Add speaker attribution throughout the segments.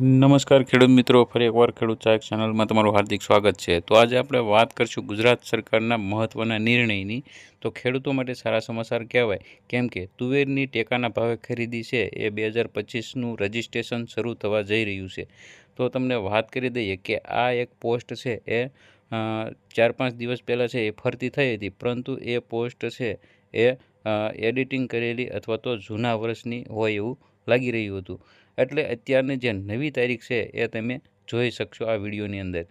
Speaker 1: નમસ્કાર ખેડૂત મિત્રો, ફરી એકવાર ખેડૂત સહાયક ચેનલમાં તમારું હાર્દિક સ્વાગત છે. તો આજે આપણે વાત કરીશું ગુજરાત સરકારના મહત્ત્વના નિર્ણયની. તો ખેડૂતો માટે સારા સમાચાર કહેવાય, કેમ કે તુવેરની ટેકાના ભાવે ખરીદી છે, એ બે હજાર પચીસનું રજિસ્ટ્રેશન શરૂ થવા જઈ રહ્યું છે. તો તમને વાત કરી દઈએ કે આ એક પોસ્ટ છે, એ ચાર પાંચ દિવસ પહેલાં છે, એ ફરતી થઈ હતી, પરંતુ એ પોસ્ટ છે, એ એડિટિંગ કરેલી અથવા તો જૂના વર્ષની હોય એવું લાગી રહ્યું હતું. એટલે અત્યારની જે નવી તારીખ છે એ તમે જોઈ શકશો આ વિડીયોની અંદર.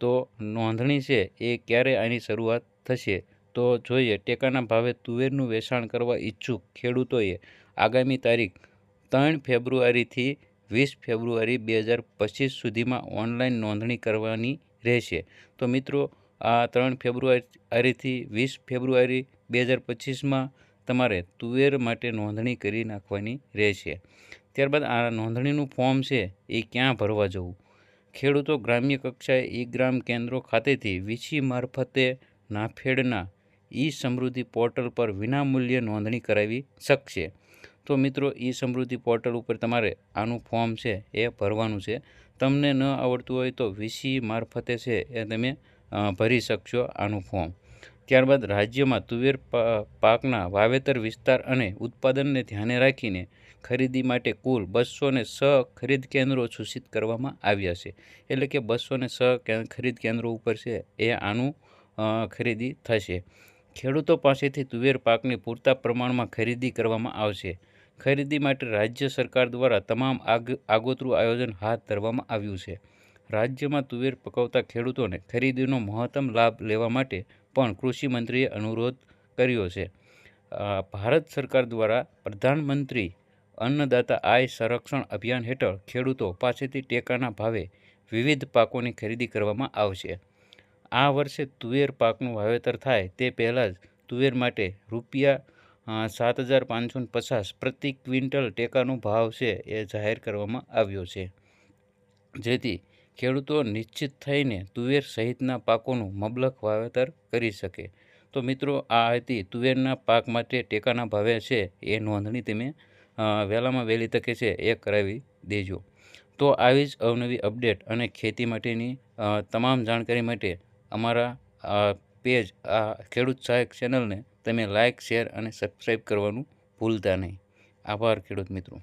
Speaker 1: તો નોંધણી છે એ ક્યારે આની શરૂઆત થશે? તો જોઈએ, ટેકાના ભાવે તુવેરનું વેચાણ કરવા ઈચ્છુક ખેડૂતોએ આગામી તારીખ ત્રણ ફેબ્રુઆરીથી વીસ ફેબ્રુઆરી બે હજાર પચીસ સુધીમાં ઓનલાઈન નોંધણી કરવાની રહેશે. તો મિત્રો, આ ત્રણ ફેબ્રુઆરીથી વીસ ફેબ્રુઆરી બે હજાર પચીસમાં તમારે તુવેર માટે નોંધણી કરી નાખવાની રહેશે. ત્યારબાદ આ નોંધણીનું ફોર્મ છે એ ક્યાં ભરવા જવું? ખેડૂતો ગ્રામ્ય કક્ષાએ ઈ ગ્રામ કેન્દ્રો ખાતેથી વીસી મારફતે નાફેડના ઈ સમૃદ્ધિ પોર્ટલ પર વિનામૂલ્યે નોંધણી કરાવી શકશે. તો મિત્રો, ઈ સમૃદ્ધિ પોર્ટલ ઉપર તમારે આનું ફોર્મ છે એ ભરવાનું છે. તમને ન આવડતું હોય તો વીસી મારફતે છે એ તમે ભરી શકશો આનું ફોર્મ. ત્યારબાદ રાજ્યમાં તુવેર પાકના વાવેતર વિસ્તાર અને ઉત્પાદનને ધ્યાને રાખીને ખરીદી માટે કુલ બસો ને છ ખરીદ કેન્દ્રો સૂચિત કરવામાં આવ્યા છે. એટલે કે બસો ને છ ખરીદ કેન્દ્રો ઉપર છે એ આનું ખરીદી થશે. ખેડૂતો પાસેથી તુવેર પાકની પૂરતા પ્રમાણમાં ખરીદી કરવામાં આવશે. ખરીદી માટે રાજ્ય સરકાર દ્વારા તમામ આગ, આગોતરું આયોજન હાથ ધરવામાં આવ્યું છે. રાજ્યમાં તુવેર પકવતા ખેડૂતોને ખરીદીનો મહત્તમ લાભ લેવા માટે પણ કૃષિમંત્રીએ અનુરોધ કર્યો છે. ભારત સરકાર દ્વારા પ્રધાનમંત્રી અન્નદાતા આય સંરક્ષણ અભિયાન હેઠળ ખેડૂતો પાસેથી ટેકાના ભાવે વિવિધ પાકોની ખરીદી કરવામાં આવશે. આ વર્ષે તુવેર પાકનું વાવેતર થાય તે પહેલાં જ તુવેર માટે રૂપિયા સાત હજાર પાંચસો પચાસ પ્રતિ ક્વિન્ટલ ટેકાનો ભાવ છે એ જાહેર કરવામાં આવ્યો છે. જેથી ખેડૂતો નિશ્ચિત થઈને તુવેર સહિતના પાકોનું મબલક વાવેતર કરી શકે. તો મિત્રો, આ હતી તુવેરના પાક માટે ટેકાના ભાવે છે એ નોંધણી તમે વહેલામાં વહેલી તકે છે એ કરાવી દેજો. તો આવી જ અવનવી અપડેટ અને ખેતી માટેની તમામ જાણકારી માટે અમારા પેજ, આ ખેડૂત સહાયક ચેનલને તમે લાઇક શેર અને સબસ્ક્રાઈબ કરવાનું ભૂલતા નહીં. આભાર ખેડૂત મિત્રો.